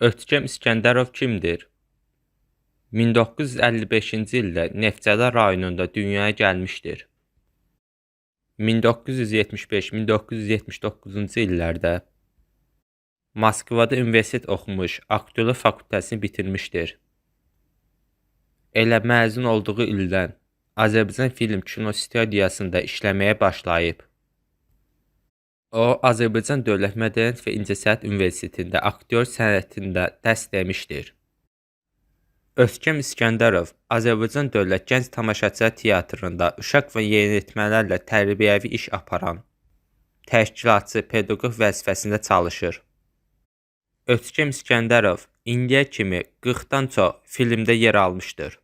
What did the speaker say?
Ötkəm İskəndərov kimdir? 1955-ci ildə Neftçala rayonunda dünyaya gəlmişdir. 1975-1979-cu illərdə Moskvada universitet oxumuş, aktyorluq fakültəsini bitirmişdir. Elə məzun olduğu ildən Azərbaycan Film Kino Studiyasında işləməyə başlayıb. O, Azərbaycan Dövlət Mədəniyyət və İncəsənət Universitetində aktyor sənətində dərs demişdir. Ötkəm İskəndərov Azərbaycan Dövlət Gənc Tamaşaçılar Teatrında uşaq və yeniyetmələrlə tərbiyəvi iş aparan, təşkilatçı, pedaqoq vəzifəsində çalışır. Ötkəm İskəndərov indiyə kimi 40-dan çox filmdə yer almışdır.